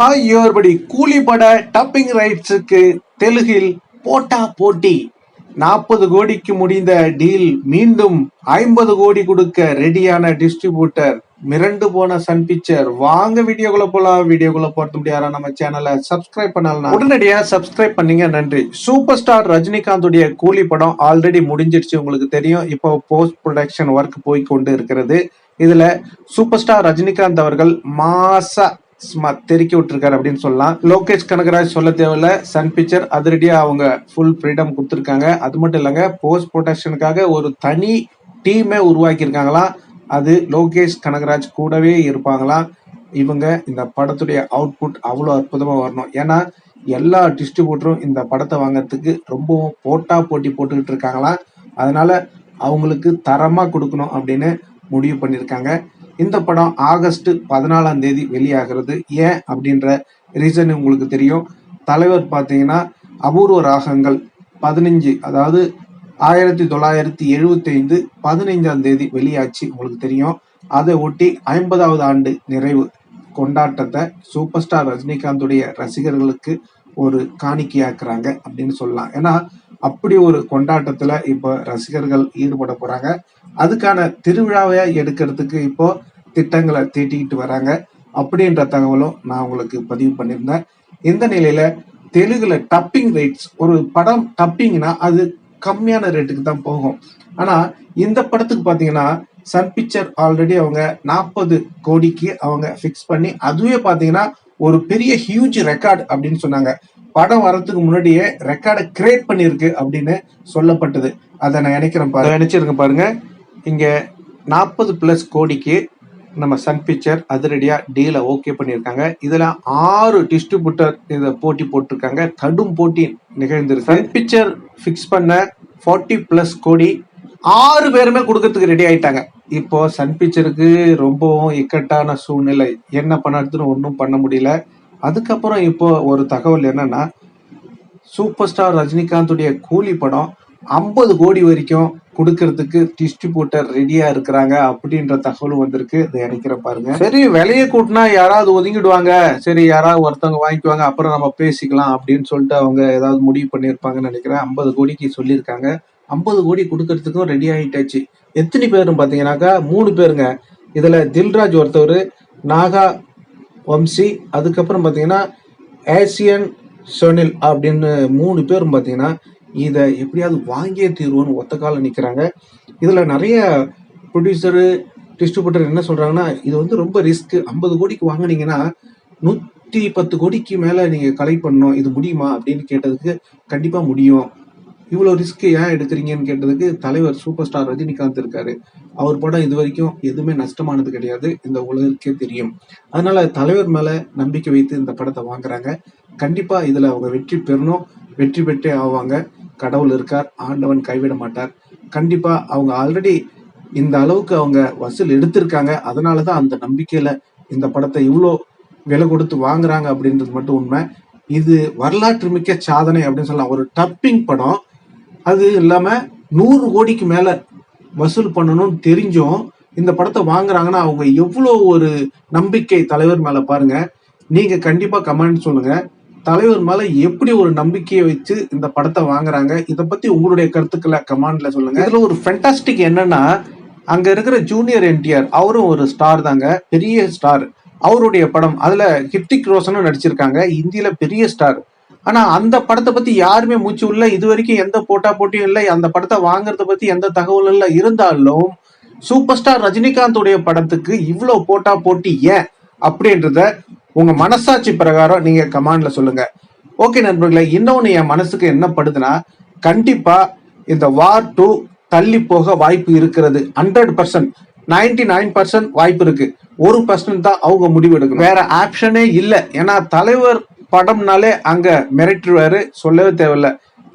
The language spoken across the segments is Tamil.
ஹாய் யோர்படி கூலி பட டப்பிங் ரைட்ஸுக்கு தெலுங்கில் போட்டா போட்டி. நாற்பது கோடிக்கு முடிந்த டீல் மீண்டும் ஐம்பது கோடி கொடுக்க ரெடியான டிஸ்ட்ரிபியூட்டர் மிரண்டு போன சன் பிக்சர் வாங்க வீடியோக்குள்ள போலாம். வீடியோக்குள்ள போறது முடியாரா நம்ம சேனலை சப்ஸ்கிரைப் பண்ணலாம் உடனடியா சப்ஸ்கிரைப் பண்ணீங்க. நன்றி. சூப்பர் ஸ்டார் ரஜினிகாந்துடைய கூலி படம் ஆல்ரெடி முடிஞ்சிருச்சு உங்களுக்கு தெரியும். இப்போ போஸ்ட் ப்ரொடக்ஷன் ஒர்க் போய் கொண்டு இருக்கிறது. இதுல சூப்பர் ஸ்டார் ரஜினிகாந்த் அவர்கள் மாசா தெருக்கி விட்டுருக்காரு அப்படின்னு சொல்லலாம். லோகேஷ் கனகராஜ் சொல்ல தேவையில்ல. சன் பிக்சர் அதிரடியா அவங்க ஃபுல் ஃப்ரீடம் கொடுத்துருக்காங்க. அது மட்டும் இல்லைங்க போஸ்ட் ப்ரொடக்ஷனுக்காக ஒரு தனி டீமே உருவாக்கியிருக்காங்களாம். அது லோகேஷ் கனகராஜ் கூடவே இருப்பாங்களாம். இவங்க இந்த படத்துடைய அவுட்புட் அவ்வளோ அற்புதமாக வரணும். ஏன்னா எல்லா டிஸ்ட்ரிபியூட்டரும் இந்த படத்தை வாங்கறதுக்கு ரொம்பவும் போட்டா போட்டி போட்டுக்கிட்டு இருக்காங்களாம். அதனால அவங்களுக்கு தரமாக கொடுக்கணும் அப்படின்னு முடிவு பண்ணியிருக்காங்க. இந்த படம் ஆகஸ்ட் பதினாலாம் தேதி வெளியாகிறது. ஏன் அப்படின்ற ரீசன் உங்களுக்கு தெரியும். தலைவர் பார்த்தீங்கன்னா அபூர்வ ராகங்கள் பதினஞ்சு அதாவது ஆயிரத்தி தொள்ளாயிரத்தி எழுபத்தி ஐந்து பதினைஞ்சாம் தேதி வெளியாச்சு உங்களுக்கு தெரியும். அதை ஒட்டி ஐம்பதாவது ஆண்டு நிறைவு கொண்டாட்டத்தை சூப்பர் ஸ்டார் ரஜினிகாந்துடைய ரசிகர்களுக்கு ஒரு காணிக்கையாக்குறாங்க அப்படின்னு சொல்லலாம். ஏன்னா அப்படி ஒரு கொண்டாட்டத்துல இப்போ ரசிகர்கள் ஈடுபட போறாங்க. அதுக்கான திருவிழாவை எடுக்கிறதுக்கு இப்போ திட்டங்களை தீட்டிக்கிட்டு வராங்க. அப்படின்ற தகவலும் நான் உங்களுக்கு பதிவு பண்ணியிருந்தேன். இந்த நிலையில தெலுங்குல டப்பிங் ரேட்ஸ் ஒரு படம் டப்பிங்னா அது கம்மியான ரேட்டுக்கு தான் போகும். ஆனா இந்த படத்துக்கு பாத்தீங்கன்னா சன் பிக்சர் ஆல்ரெடி அவங்க நாற்பது கோடிக்கு அவங்க ஃபிக்ஸ் பண்ணி அதுவே பாத்தீங்கன்னா ஒரு பெரிய ஹியூஜ் ரெக்கார்ட் அப்படின்னு சொன்னாங்க. படம் வரதுக்கு முன்னாடியே ரெக்கார்டை கிரியேட் பண்ணியிருக்கு அப்படின்னு சொல்லப்பட்டது. அதை நான் நினைக்கிறேன் பாருங்க. நினைச்சிருக்கேன் பாருங்க. இங்க நாற்பது பிளஸ் கோடிக்கு நம்ம சன் பிக்சர் அதிரடியா டீலை ஓகே பண்ணியிருக்காங்க. இதுல ஆறு டிஸ்ட்ரிபியூட்டர் இதை போட்டி போட்டிருக்காங்க. கடும் போட்டி நிகழ்ந்திருக்கு. சன் பிக்சர் ஃபிக்ஸ் பண்ண ஃபார்ட்டி பிளஸ் கோடி ஆறு பேருமே கொடுக்கறதுக்கு ரெடி ஆயிட்டாங்க. இப்போ சன் பிக்சருக்கு ரொம்பவும் இக்கட்டான சூழ்நிலை. என்ன பண்ணுறதுன்னு ஒன்றும் பண்ண முடியல. அதுக்கப்புறம் இப்போ ஒரு தகவல் என்னன்னா சூப்பர் ஸ்டார் ரஜினிகாந்துடைய கூலி படம் ஐம்பது கோடி வரைக்கும் கொடுக்கறதுக்கு டிஸ்ட்ரிபியூட்டர் ரெடியா இருக்கிறாங்க அப்படின்ற தகவலும் வந்திருக்கு. இதை நினைக்கிற பாருங்க. சரி விலையை கூட்டினா யாராவது ஒதுங்கிடுவாங்க. சரி யாராவது ஒருத்தவங்க வாங்கிக்குவாங்க. அப்புறம் நம்ம பேசிக்கலாம் அப்படின்னு சொல்லிட்டு அவங்க ஏதாவது முடிவு பண்ணியிருப்பாங்கன்னு நினைக்கிறேன். ஐம்பது கோடிக்கு சொல்லியிருக்காங்க. ஐம்பது கோடி கொடுக்கறதுக்கும் ரெடி ஆகிட்டாச்சு எத்தனை பேருன்னு பார்த்தீங்கன்னாக்கா மூணு பேருங்க. இதில் தில்ராஜ் ஒருத்தவர் நாகா வம்சி அதுக்கப்புறம் பார்த்தீங்கன்னா ஏசியன் சொனில் அப்படின்னு மூணு பேரும் பார்த்தீங்கன்னா இதை எப்படியாவது வாங்கியே தீர்வோன்னு ஒத்த கால நிற்கிறாங்க இதில் நிறைய ப்ரொடியூசரு டிஸ்ட்ரிபியூட்டர் என்ன சொல்கிறாங்கன்னா இது வந்து ரொம்ப ரிஸ்க் ஐம்பது கோடிக்கு வாங்குனீங்கன்னா நூற்றி பத்து கோடிக்கு மேலே நீங்கள் கலெக்ட் பண்ணணும். இது முடியுமா அப்படின்னு கேட்டதுக்கு கண்டிப்பாக முடியும். இவ்வளோ ரிஸ்க்கு ஏன் எடுக்கிறீங்கன்னு கேட்டதுக்கு தலைவர் சூப்பர் ஸ்டார் ரஜினிகாந்த் இருக்காரு. அவர் படம் இது வரைக்கும் எதுவுமே நஷ்டமானது கிடையாது. இந்த உலகிற்கே தெரியும். அதனால தலைவர் மேல நம்பிக்கை வைத்து இந்த படத்தை வாங்குறாங்க. கண்டிப்பா இதுல அவங்க வெற்றி பெறணும். வெற்றி பெற்றே ஆவாங்க. கடவுள் இருக்கார். ஆண்டவன் கைவிட மாட்டார். கண்டிப்பா அவங்க ஆல்ரெடி இந்த அளவுக்கு அவங்க வசூல் எடுத்திருக்காங்க. அதனால தான் அந்த நம்பிக்கையில இந்த படத்தை இவ்வளோ விலை கொடுத்து வாங்குறாங்க அப்படின்றது மட்டும் உண்மை. இது வரலாற்று மிக்க சாதனை அப்படின்னு சொல்லலாம். ஒரு டப்பிங் படம். அது இல்லாமல் நூறு கோடிக்கு மேலே வசூல் பண்ணணும்னு தெரிஞ்சும் இந்த படத்தை வாங்குறாங்கன்னா அவங்க எவ்வளோ ஒரு நம்பிக்கை தலைவர் மேலே பாருங்க. நீங்கள் கண்டிப்பாக கமெண்ட் சொல்லுங்க. தலைவர் மேலே எப்படி ஒரு நம்பிக்கையை வச்சு இந்த படத்தை வாங்குறாங்க? இதை பற்றி உங்களுடைய கருத்துக்களை கமெண்ட்ல சொல்லுங்க. இதில் ஒரு ஃபென்டாஸ்டிக் என்னன்னா அங்கே இருக்கிற ஜூனியர் என்டிஆர் அவரும் ஒரு ஸ்டார் தாங்க. பெரிய ஸ்டார் அவருடைய படம் அதில் ஹித்திக் ரோஷனும் நடிச்சிருக்காங்க. இந்தியில் பெரிய ஸ்டார் ஆனா அந்த படத்தை பத்தி யாருமே மூச்சு உள்ள இது வரைக்கும் எந்த போட்டா போட்டியும் இல்லை அந்த படத்தை வாங்குறத பத்தி எந்த தகவலும் இல்லை. இருந்தாலும் சூப்பர் ஸ்டார் ரஜினிகாந்துடைய படத்துக்கு இவ்வளவு போட்டா போட்டி ஏன்? அப்படின்றத உங்க மனசாட்சி பிரகாரம் நீங்க கமாண்ட்ல சொல்லுங்க. ஓகே நண்பர்களே இன்னொன்னு என் மனசுக்கு என்ன படுதுன்னா கண்டிப்பா இந்த வார் டூ தள்ளி போக வாய்ப்பு இருக்கிறது. Hundred percent ninety nine percent வாய்ப்பு இருக்கு. ஒரு பர்சன்ட் தான் அவங்க முடிவு எடுக்கணும். வேற ஆப்ஷனே இல்லை. ஏன்னா தலைவர் படம்னாலே அங்க மிரட்டுவாரு சொல்லவே தேவையில்ல.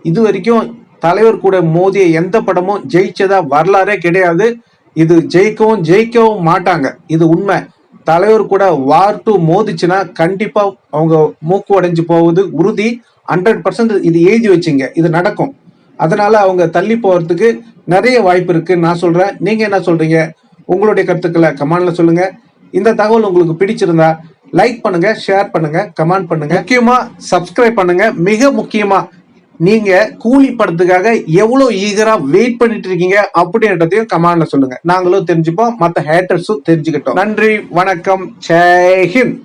இது வரைக்கும் தலைவர் கூட மோதிய எந்த படமும் ஜெயிச்சதா வரலாறே கிடையாது. இது ஜெயிக்கவும் ஜெயிக்கவும் மாட்டாங்க. இது உண்மை. தலைவர் கூட வார் டூ மோதிச்சுன்னா கண்டிப்பா அவங்க மூக்கு அடைஞ்சு போவது உறுதி. ஹண்ட்ரட் பர்சன்ட் இது எழுதி வச்சுங்க. இது நடக்கும். அதனால அவங்க தள்ளி போறதுக்கு நிறைய வாய்ப்பு இருக்கு. நான் சொல்றேன். நீங்க என்ன சொல்றீங்க? உங்களுடைய கருத்துக்களை கமான்ல சொல்லுங்க. இந்த தகவல் உங்களுக்கு பிடிச்சிருந்தா லைக் பண்ணுங்க ஷேர் பண்ணுங்க கமெண்ட் பண்ணுங்க. முக்கியமா சப்ஸ்கிரைப் பண்ணுங்க. மிக முக்கியமா நீங்க கூலி படத்துக்காக எவ்வளவு ஈகரா வெயிட் பண்ணிட்டு இருக்கீங்க அப்படின்றதையும் கமெண்ட்ல சொல்லுங்க. நாங்களும் தெரிஞ்சுப்போம் மற்ற ஹேட்டர்ஸும் தெரிஞ்சுக்கிட்டோம். நன்றி வணக்கம். ஜெய்ஹிந்த்